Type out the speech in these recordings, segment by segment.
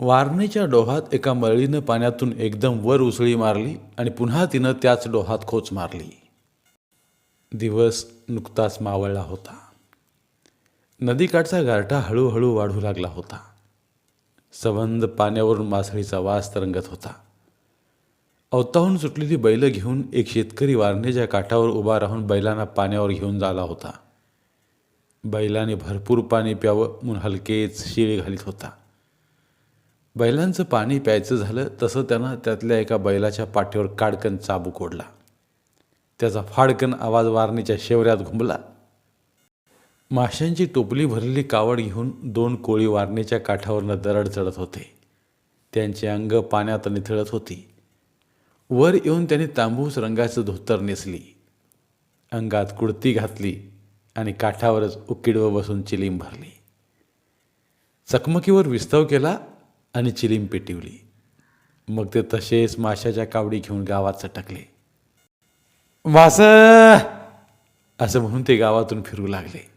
वारणीच्या डोहात एका मळीनं पाण्यातून एकदम वर उसळी मारली आणि पुन्हा तिनं त्याच डोहात खोच मारली. दिवस नुकताच मावळला होता. नदीकाठचा गारठा हळूहळू वाढू लागला होता. संबंध पाण्यावरून मासळीचा वास तरंगत होता. अवताहून सुटलेली बैलं घेऊन एक शेतकरी वारणेच्या काठावर उभा राहून बैलांना पाण्यावर घेऊन जाला होता. बैलाने भरपूर पाणी प्यावं म्हणून हलकेच शिळी घालीत होता. बैलांचं पाणी प्यायचं झालं तसं त्यानं त्यातल्या एका बैलाच्या पाठीवर काडकन चाबूक ओढला. त्याचा फाडकन आवाज वारणीच्या शेवऱ्यात घुंबला. माशांची टोपली भरलेली कावड घेऊन दोन कोळी वारणीच्या काठावरनं दरड चढत होते. त्यांचे अंग पाण्यात निथळत होती. वर येऊन त्यांनी तांबूस रंगाचं धोतर नेसली. अंगात कुडती घातली आणि काठावरच उकिडवं बसून चिलीम भरली. चकमकीवर विस्तव केला आणि चिलीम पेटिवली. मग ते तसेच माशाच्या कावडी घेऊन गावात सटकले. वास! असं म्हणून ते गावातून फिरू लागले.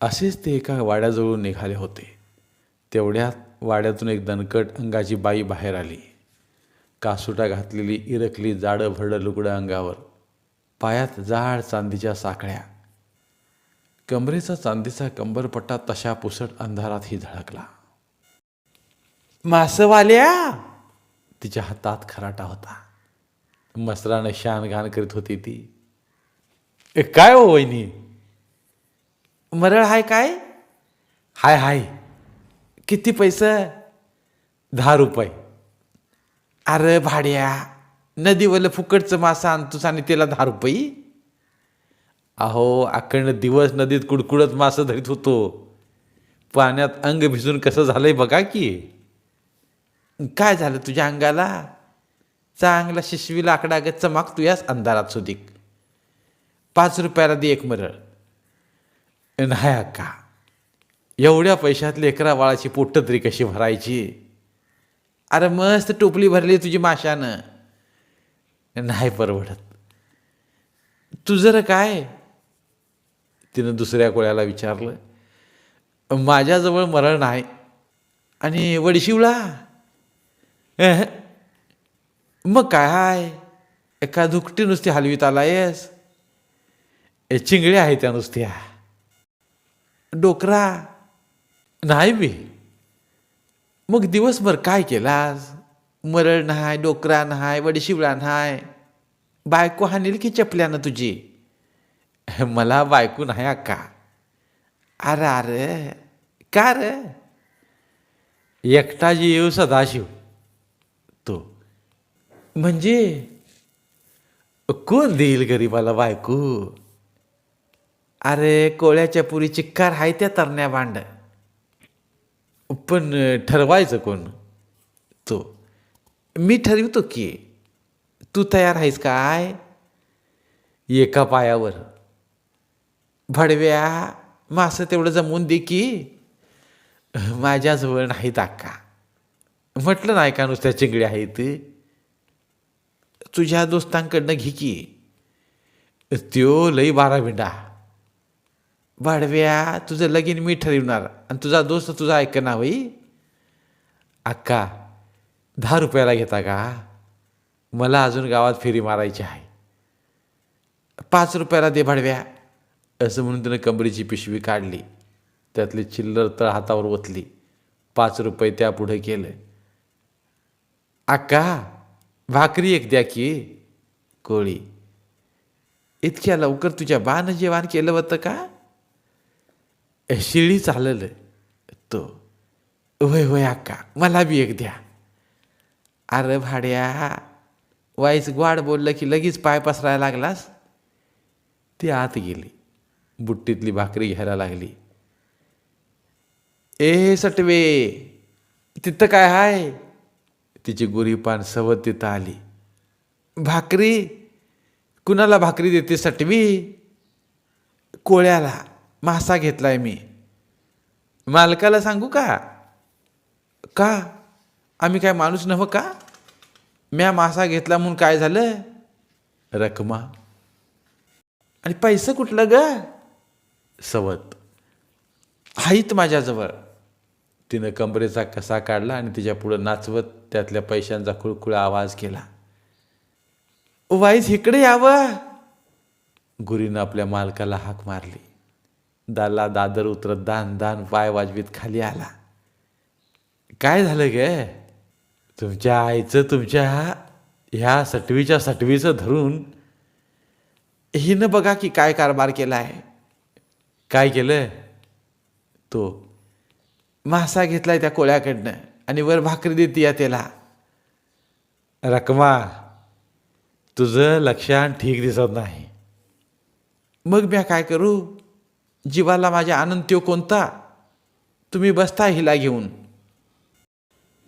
असेच ते एका वाड्याजवळून निघाले होते. तेवढ्यात वाड्यातून एक दणकट अंगाची बाई बाहेर आली. कासुटा घातलेली इरकली जाडं भरडं लुगडं अंगावर. पायात जाड चांदीच्या साखळ्या. कमरेचा चांदीचा कंबरपट्टा तशा पुसट अंधारातही झळकला मासवाल्या. तिच्या हातात खराटा होता. मसरानं शान घाण करीत होती ती. "ए, काय हो वहिनी? मरळ हाय काय? हाय हाय. किती पैसे? दहा रुपये. अरे भाड्या नदीवरलं फुकटचं मासा आणतोस आणि त्याला दहा रुपये? अहो अखंड दिवस नदीत कुडकुडत मासं धरीत होतो. पाण्यात अंग भिजून कसं झालंय बघा की. काय झालं तुझ्या अंगाला? चांगला शिशवी लाकडागत चमाक तुयाच अंधारात सुधिक पाच रुपयाला दे एक मरळ. नाही अक्का एवढ्या पैशात लेकरा बाळाची पोट तरी कशी भरायची? अरे मस्त टोपली भरली तुझी माशानं. नाही परवडत. तू जर काय? तिनं दुसऱ्या कोळ्याला विचारलं माझ्याजवळ मरण नाही आणि वडशिवला? अह, मग काय हाय? एका दुकटी नुसती हलवीत आला येस. ए चिंगड्या आहे त्या नुसत्या. डोकरा. नाही बी. मग दिवसभर काय केलास? मरळ नाही डोकरा नाही वडशिवळा नाही. बायको हानील की चपल्यानं तुझी? मला बायको नाही अक्का. अरे अरे का रे? एकटा जी येऊ सदाशिव. म्हणजे? कोण देईल गरीबाला बायको? अरे कोळ्याच्या पुरी चिक्कार आहे त्या तरण्या भांड. पण ठरवायचं कोण? तो. मी ठरवतो की तू तयार आहेस काय? एका पायावर. भडव्या मासं तेवढं जमवून दे की माझ्याजवळ नाहीत अक्का. म्हटलं नाही का नुसत्या चिंगड्या आहेत? तुझ्या दोस्तांकडनं घे की. त्यो लई बारा भिंडा भाडव्या तुझं लगीन मी ठरवणार आणि तुझा दोस्त तुझा ऐकणार होई अक्का दहा रुपयाला घेता का? मला अजून गावात फेरी मारायची आहे. पाच रुपयाला दे भाडव्या. असं म्हणून तिनं कंबरीची पिशवी काढली. त्यातली चिल्लर तळ हातावर ओतली. पाच रुपये त्यापुढे केलं. अक्का भाकरी एक द्या की कोळी इतक्या लवकर तुझ्या बानं जेवण केलं होतं का? शिळी चाललं तो होय होय अक्का मला बी एक द्या. अरे भाड्या वाईस ग्वाड बोललं की लगेच पाय पसरायला लागलास? ती आत गेली. बुट्टीतली भाकरी घ्यायला लागली. ए सटवे तिथं काय आहे तिची गुरीपान सवत तिथं आली. भाकरी? कुणाला भाकरी देते सटवी? कोळ्याला. मासा घेतलाय मी. मालकाला सांगू का? का? आम्ही काय माणूस नव्ह का? म्या मासा घेतला म्हणून काय झालं? रकमा. आणि पैसे कुठलं ग? सवत. हाईत माझ्याजवळ. तिनं कमरेचा कसा काढला आणि तिच्या पुढं नाचवत त्यातल्या पैशांचा खुळखुळा आवाज केला. वाईज इकडे यावं. गुरीनं आपल्या मालकाला हाक मारली. दाला दादर उतरत दान दान पाय वाजवीत खाली आला. काय झालं गे? तुमच्या आईचं तुमच्या ह्या सटवीच्या सटवीचं धरून हिनं बघा की काय कारभार केला आहे काय केलं? तो मासा घेतलाय त्या कोळ्याकडनं आणि वर भाकरी देते या त्याला. रकमा तुझं लक्षात ठीक दिसत नाही. मग म्या काय करू? जीवाला माझ्या आनंद त्यो कोणता? तुम्ही बसता हिला घेऊन.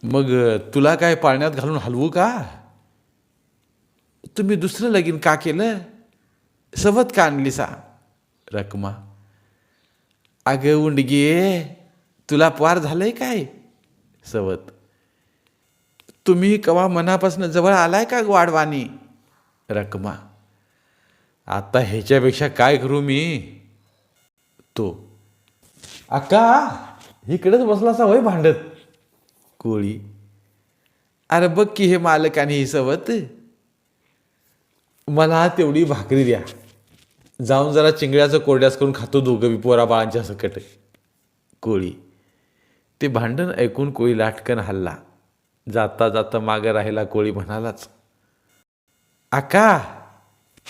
मग तुला काय पाळण्यात घालून हलवू का? तुम्ही दुसरं लगीन का केलं? सवत का आणली सा रकमा अगं उंडगे तुला पार झालंय काय? सवत. तुम्ही कवा मनापासून जवळ आलाय का वाढवानी? रकमा. आता ह्याच्यापेक्षा काय करू मी? तो. अक्का इकडेच बसलासा होय भांडत? कोळी. अरे बघ की हे मालक आणि ही सवत. मला तेवढी भाकरी द्या. जाऊन जरा चिंगड्याचं कोरड्यास करून खातो दोघं बी पोरा बाळांच्या सकट. कोळी. ते भांडण ऐकून कोळी लाटकन हल्ला. जाता जाता मागं राहिला कोळी म्हणालाच आका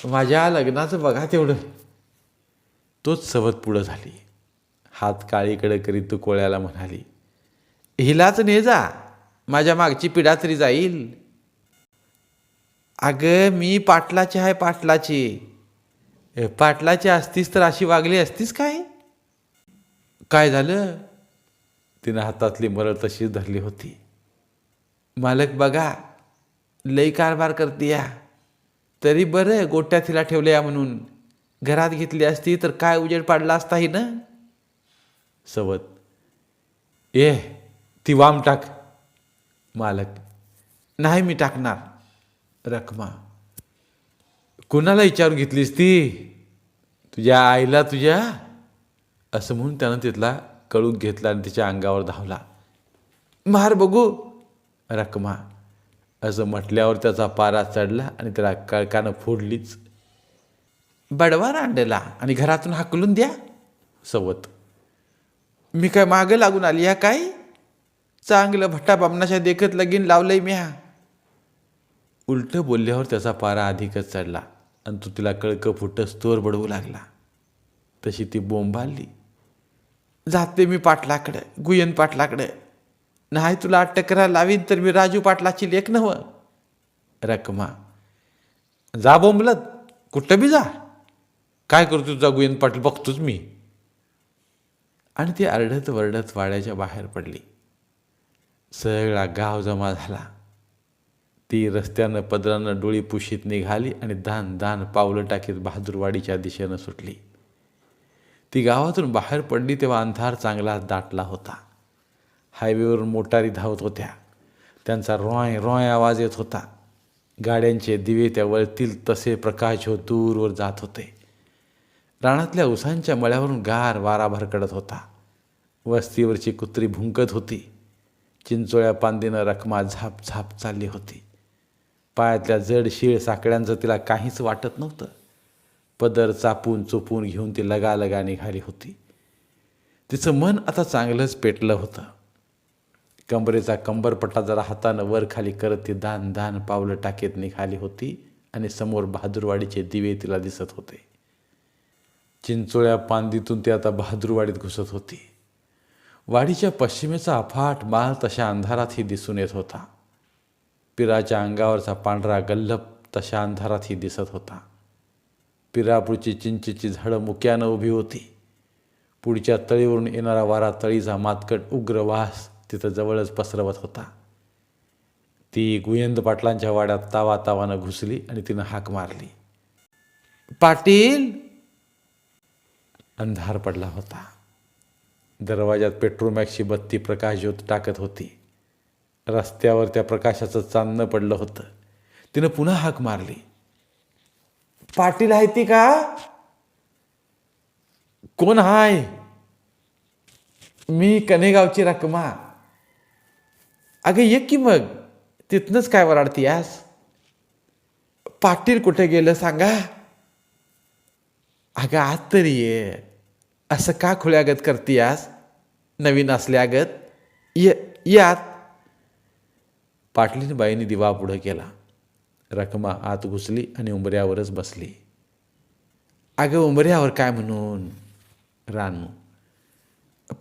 माझ्या लग्नाचं बघा तेवढं. तोच सवत पुढं झाली. हात काळीकडे करीत तू कोळ्याला म्हणाली हिलाच ने जा माझ्या मागची पिढा तरी जाईल. अगं मी पाटलाची आहे पाटलाची. पाटलाची असतीस तर अशी वागली असतीस काय? काय झालं? तिनं हातातली मरळ तशीच धरली होती. मालक बघा लई कारभार करते या. तरी बरं गोट्या तिला ठेवल्या म्हणून. घरात घेतली असती तर काय उजेड पाडला असता ही ना सवत ए ती वाम टाक. मालक नाही मी टाकणार. रखमा कुणाला विचारून घेतलीस ती? तुझ्या आईला तुझ्या? असं म्हणून त्यानं तिथला कळूक घेतला आणि तिच्या अंगावर धावला. मार बघू. रकमा असं म्हटल्यावर त्याचा पारा चढला आणि त्याला कळकानं फोडलीच. बडवा रांडला आणि घरातून हाकलून द्या. सवत. मी काय मागं लागून आली या काय? चांगलं भट्टा बामणाच्या देखत लगीन लावलंय मी हा उलटं बोलल्यावर त्याचा पारा अधिकच चढला आणि तो तिला कळकं फुटस तोर बडवू लागला. तशी ती बोंबाली जाते मी पाटलाकडं गुयन पाटलाकडं. नाही तुला अटक करायला लावीन तर मी राजू पाटलाची लेख नव. रकमा जा बोंबलत कुठं बी जा. काय करतो तुझा गुयन पाटील बघतोच मी. आणि ती आरडत वरडत वाड्याच्या बाहेर पडली. सगळा गाव जमा झाला. ती रस्त्यानं पदरानं डोळी पुशीत निघाली आणि दान दान पावलं टाकीत बहादूरवाडीच्या दिशेनं सुटली. ती गावातून बाहेर पडली तेव्हा अंधार चांगला दाटला होता. हायवेवरून मोटारी धावत होत्या. त्यांचा रॉय रॉय आवाज येत होता. गाड्यांचे दिवे त्या वळतील तसे प्रकाश हो दूरवर जात होते. रानातल्या उसांच्या मळ्यावरून गार वारा भरकडत होता. वस्तीवरची कुत्री भुंकत होती. चिंचोळ्या पांदीनं रखमा झाप झाप चालली होती. पायातल्या जड शीळ साकड्यांचं तिला काहीच वाटत नव्हतं. पदर चापून चोपून घेऊन ती लगालगा निघाली होती. तिचं मन आता चांगलंच पेटलं होतं. कंबरेचा कंबरपट्टा जरा हातानं वर खाली करत ती दान दान पावलं टाकेत निघाली होती आणि समोर बहादूरवाडीचे दिवे तिला दिसत होते. चिंचोळ्या पांदीतून ती आता बहादूरवाडीत घुसत होती. वाडीच्या पश्चिमेचा अफाट माल तशा अंधारातही दिसून येत होता. पिराच्या अंगावरचा पांढरा गल्लप तशा अंधारातही दिसत होता. पिरापुढची चिंचेची झाडं मुक्यानं उभी होती. पुढच्या तळीवरून येणारा वारा तळीचा मातकट उग्र वास तिथं जवळच पसरवत होता. ती गुयंद पाटलांच्या वाड्यात तावा तावानं घुसली आणि तिनं हाक मारली. पाटील! अंधार पडला होता. दरवाजात पेट्रोमॅक्सची बत्ती प्रकाशज्योत टाकत होती. रस्त्यावर त्या प्रकाशाचं चांदणं पडलं होतं. तिनं पुन्हा हाक मारली. पाटील आहे ती का? कोण हाय? मी कनेगावची रकमा. अगं ये की मग. तिथनंच काय वराडती यास पाटील कुठे गेलं सांगा? अगं आज तरी ये. असं का खुल्यागत करतीयास? नवीन असल्यागत? ये यात. पाटलीन बाईने दिवा पुढं केला. रकमा आत घुसली आणि उंबऱ्यावरच बसली. अगं उंबऱ्यावर काय म्हणून? रानू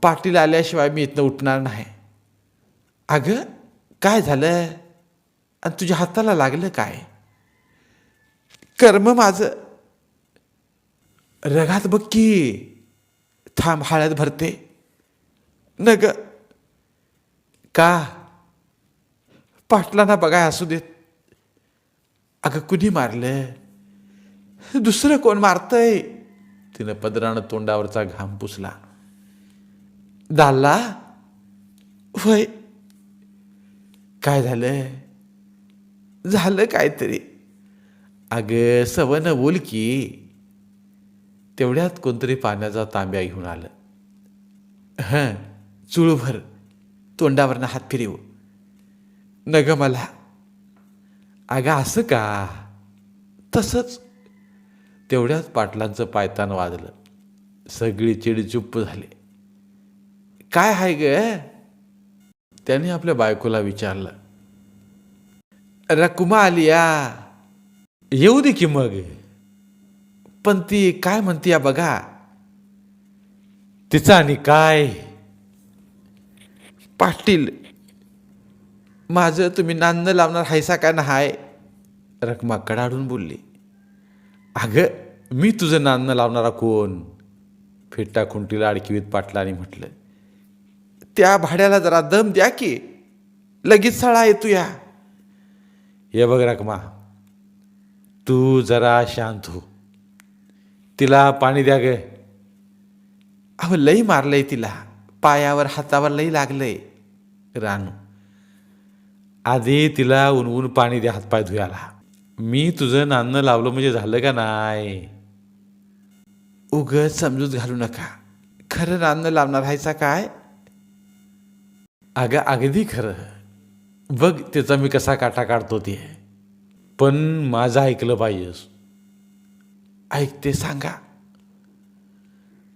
पाटील आल्याशिवाय मी इथनं उठणार नाही. अगं काय झालं? आणि तुझ्या हाताला लागलं काय? कर्म माझं. रगात बघ की थांब हळद भरते. न ग का? पाटलांना बघाय असू देत. अगं कुणी मारलं दुसरं कोण मारतंय? तिनं पदरानं तोंडावरचा घाम पुसला. दाल्ला? वय काय झालं झालं काहीतरी. अगं सवनं बोल की. तेवढ्यात कोणतरी पाण्याचा तांब्या घेऊन आलं. हं चुळभर तोंडावरनं हात फिरव. न मला. अगं असं का? तसंच तेवढ्याच पाटलांचं पायतान वाजलं. सगळी चिडचुप्प झाले. काय आहे ग? त्याने आपल्या बायकोला विचारलं. रकुमा आली या येऊ दे की मग. पण ती काय म्हणती बघा? तिचं आणि काय? पाटील माझं तुम्ही नान्न लावणार हायसा का हाय रकमा कडाडून बोलली. अगं मी तुझं नान्न लावणारा कोण? फेटा खुंटीला अडकिवीत पाटलाने म्हटलं. त्या भाड्याला जरा दम द्या की लगेच सळा येतो या हे बघ रकमा तू जरा शांत हो. तिला पाणी द्या ग. अहो लई मारलंय तिला. पायावर हातावर लई लागलंय. रानू आधी तिला उनवून पाणी द्या हातपाय धुयाला. मी तुझं नाणं लावलं म्हणजे झालं का नाही? उगत समजूत घालू नका. खरं नाणं लावणार व्हायचा काय? अगं अगदी खरं. बघ त्याचा मी कसा काटा काढतो ते. पण माझं ऐकलं पाहिजेस. ऐकते सांगा.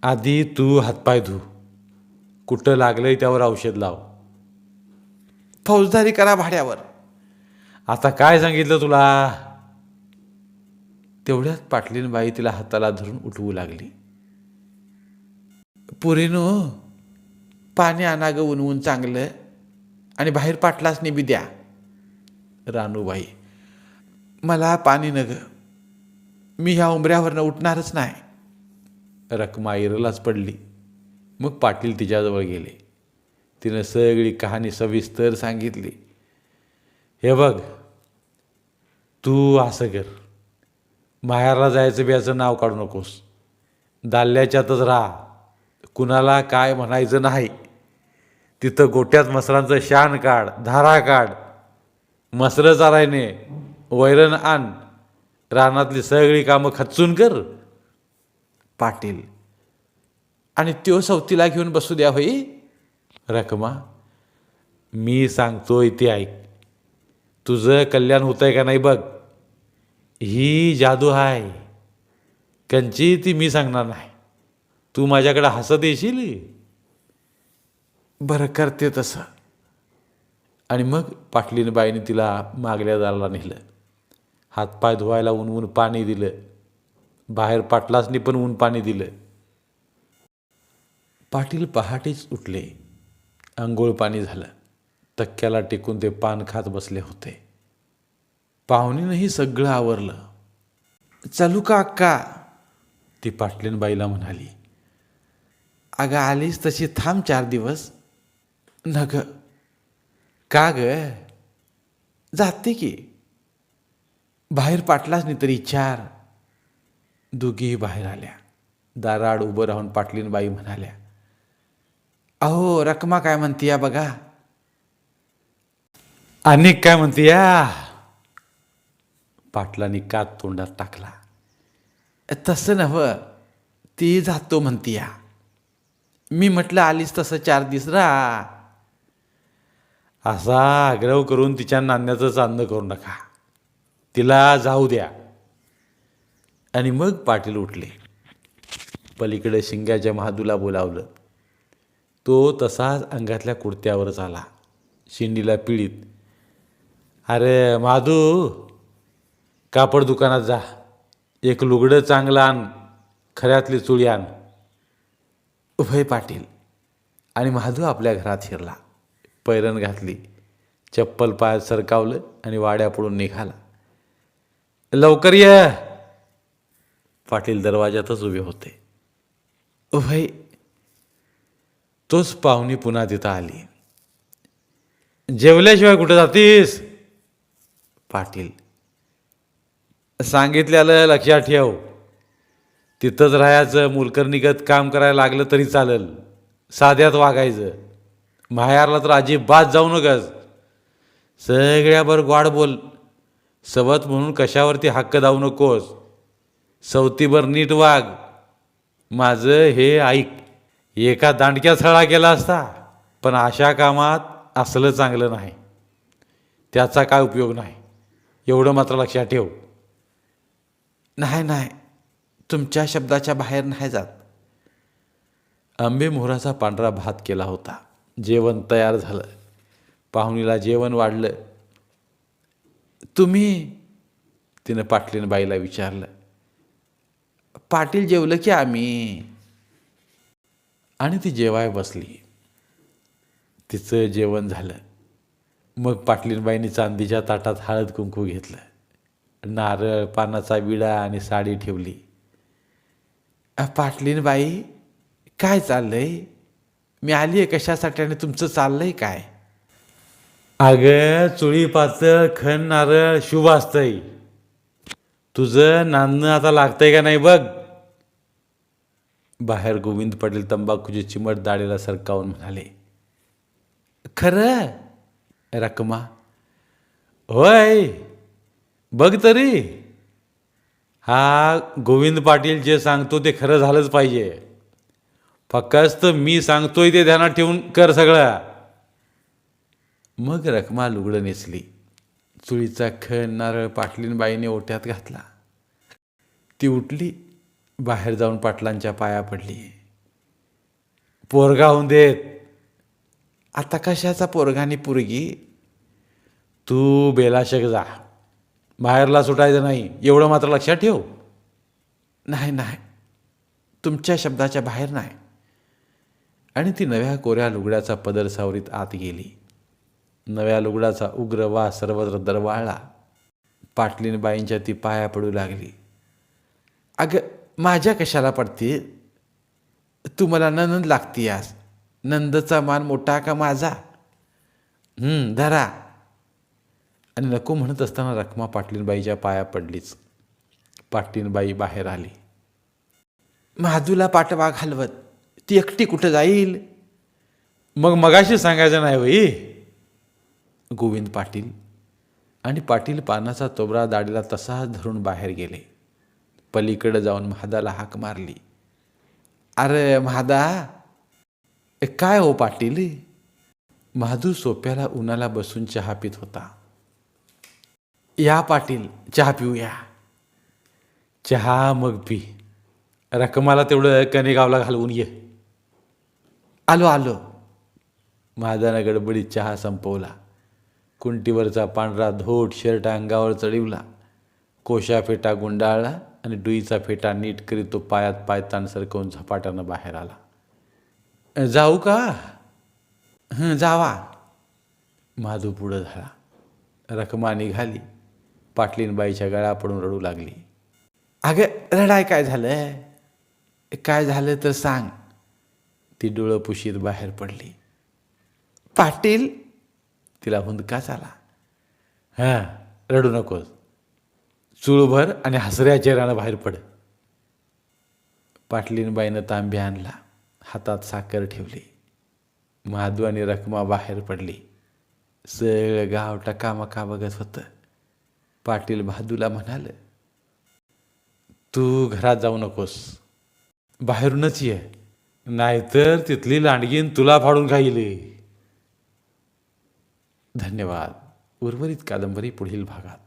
आधी तू हातपाय धु. कुठं लागलंय त्यावर औषध लाव. फौजदारी करा भाड्यावर. आता काय सांगितलं तुला? तेवढ्यात पाटलीनबाई तिला हाताला धरून उठवू लागली. पुरीनो पाणी आणा ग उनवून चांगलं आणि बाहेर पाटलाच निबी द्या. रानूबाई मला पाणी न ग मी ह्या उंबऱ्यावरनं उठणारच नाही. रकमा इरलाच पडली. मग पाटील तिच्याजवळ गेले. तिनं सगळी कहाणी सविस्तर सांगितली. हे बघ तू असं कर. माहेरला जायचं बियाचं नाव काढू नकोस. दाल्ल्याच्यातच राहा. कुणाला काय म्हणायचं नाही. तिथं गोट्यात मसरांचं शान काढ धारा काढ. मसरं चारायने वैरण आण. रानातली सगळी कामं खचून कर. पाटील. आणि त्यो सवतीला घेऊन बसू द्या होई. रकमा मी सांगतोय ते ऐक. तुझं कल्याण होतंय का नाही बघ. ही जादू आहे कंची ती मी सांगणार नाही. तू माझ्याकडे हसत येशील? बरं करते तसं. आणि मग पाटलीन बाईने तिला मागल्या दाराला नेलं. हातपाय धुवायला ऊन ऊन पाणी दिलं. बाहेर पाटलासनी पण ऊन पाणी दिलं. पाटील पहाटेच उठले. आंघोळ पाणी झालं. तक्क्याला टेकून ते पान खात बसले होते. पाहुणीनंही सगळं आवरलं. चालू का अक्का? ती पाटलीनबाईला म्हणाली. अगं आलीस तशी थांब चार दिवस. न ग का ग? जाते की. बाहेर पाटलाच नाही तरी चार. दोघीही बाहेर आल्या. दाराआड उभं राहून पाटलीनबाई म्हणाल्या अहो रकमा काय म्हणते या बघा. अनेक काय म्हणते या पाटलांनी कात तोंडात टाकला. तसं नव्ह ती जातो म्हणती या मी म्हटलं आलीस तसं चार दिवस राहा असा आग्रह करून तिच्या नाण्याचं चांदणं करू नका. तिला जाऊ द्या. आणि मग पाटील उठले. पलीकडे शिंग्याच्या महादूला बोलावलं. तो तसाच अंगातल्या कुडत्यावरच आला शिंडीला पिळीत. अरे माधू कापड दुकानात जा. एक लुगडं चांगलं आण खऱ्यातली चुळी आण. उभय पाटील आणि महादू आपल्या घरात शिरला. पैरण घातली चप्पल पायात सरकावलं आणि वाड्या पडून निघाला. लवकर ये. पाटील दरवाजातच उभे होते. उभय तोच पाहुणी पुन्हा तिथं आली. जेवल्याशिवाय कुठं जातीस? पाटील. सांगितल्यालं लक्षात ठेव. तिथंच राहायचं मुलकर्णीगत काम करायला लागलं तरी चालेल. साध्यात वागायचं. माहेरला तर अजिबात जाऊ नकस. सगळ्याबर गोड बोल. सवत म्हणून कशावरती हक्क जाऊ नकोस. सवतीभर नीट वाग. माझं हे ऐक. एका दांडक्या सळा केला असता पण अशा कामात असलं चांगलं नाही. त्याचा काय उपयोग नाही. एवढं मात्र लक्षात ठेव. नाही नाही. तुमच्या शब्दाच्या बाहेर नाही जात. आंबे मोहराचा पांढरा भात केला होता. जेवण तयार झालं. पाहुणीला जेवण वाढलं. तुम्ही? तिनं पाटलीन बाईला विचारलं. पाटील जेवलं की आम्ही. आणि ती जेवाय बसली. तिचं जेवण झालं. मग पाटलीनबाईंनी चांदीच्या ताटात हळद कुंकू घेतलं. नारळ पानाचा विडा आणि साडी ठेवली. अ, पाटलीनबाई काय चाललंय? मी आली आहे कशासाठी आणि तुमचं चाललंय काय? अगं चुळी पातळ खण नारळ शुभ असतंय. तुझं नांदणं आता लागतंय का नाही बघ. बाहेर गोविंद पाटील तंबाखूची चिमट दाढीला सरकावून म्हणाले? खरं? रकमा. होय. बघ तरी. हा गोविंद पाटील जे सांगतो ते खरं झालंच पाहिजे. फक्त मी सांगतोय ते ध्यानात ठेवून कर सगळं. मग रकमा लुगडं नेसली. चुळीचा खण नारळ पाटलीनबाईने ओट्यात घातला. ती उठली. बाहेर जाऊन पाटलांच्या पाया पडली. पोरगा होऊन देत. आता कशाचा पोरगानी पोरगी? तू बेलाशक जा. बाहेरला सुटायचं नाही. एवढं मात्र लक्षात ठेव. नाही नाही. तुमच्या शब्दाच्या बाहेर नाही. आणि ती नव्या कोऱ्या लुगड्याचा पदर सावरीत आत गेली. नव्या लुगडाचा उग्र वास सर्वत्र दरवाळला. पाटलीनबाईंच्या ती पाया पडू लागली. अगं माझ्या कशाला पडते? तू मला ननंद आज नंदचा मान मोठा का माझा? धरा. आणि नको म्हणत असताना रखमा पाटलीनबाईच्या पाया पडलीच. पाटलीनबाई बाहेर आली. महादूला पाठवा घालवत. ती एकटी कुठं जाईल? मग मगाशी सांगायचं नाही वई गोविंद पाटील आणि पाटील पानाचा तोबरा दाढीला तसाच धरून बाहेर गेले. पलीकडं जाऊन महादाला हाक मारली. अरे महादा काय हो पाटील? महादू सोप्याला उन्हाला बसून चहा पित होता. या पाटील चहा पिऊया. चहा मग पी. रकमाला तेवढं कनेगावला घालवून ये. आलो आलो. महादानं गडबडीत चहा संपवला. कुंटीवरचा पांढरा धोट शर्ट अंगावर चढिवला. कोशा फेटा गुंडाळला. आणि डुईचा फेटा नीट करीत तो पायात पाय ताण सरकवून झपाट्यानं बाहेर आला. जाऊ का? हं जावा. माधू पुढं झाला. रखमा निघाली. पाटलीनबाईच्या गळा पडून रडू लागली. अगं रडाय काय झालं काय झालं तर सांग. ती डोळं पुशीत बाहेर पडली. पाटील? तिला हुंदकाच आला. हां रडू नकोस. चुळभर आणि हसऱ्या चेहऱ्यानं बाहेर पड. पाटलीनबाईनं तांब्या आणला हातात साखर ठेवली. महादू आणि रखमा बाहेर पडली. सगळं गाव टकामका बघत होतं. पाटील महादूला म्हणाल तू घरात जाऊ नकोस. बाहेरूनच ये. नाहीतर तिथली लांडगीन तुला फाडून खाईल. धन्यवाद. उर्वरित कादंबरी पुढील भागात.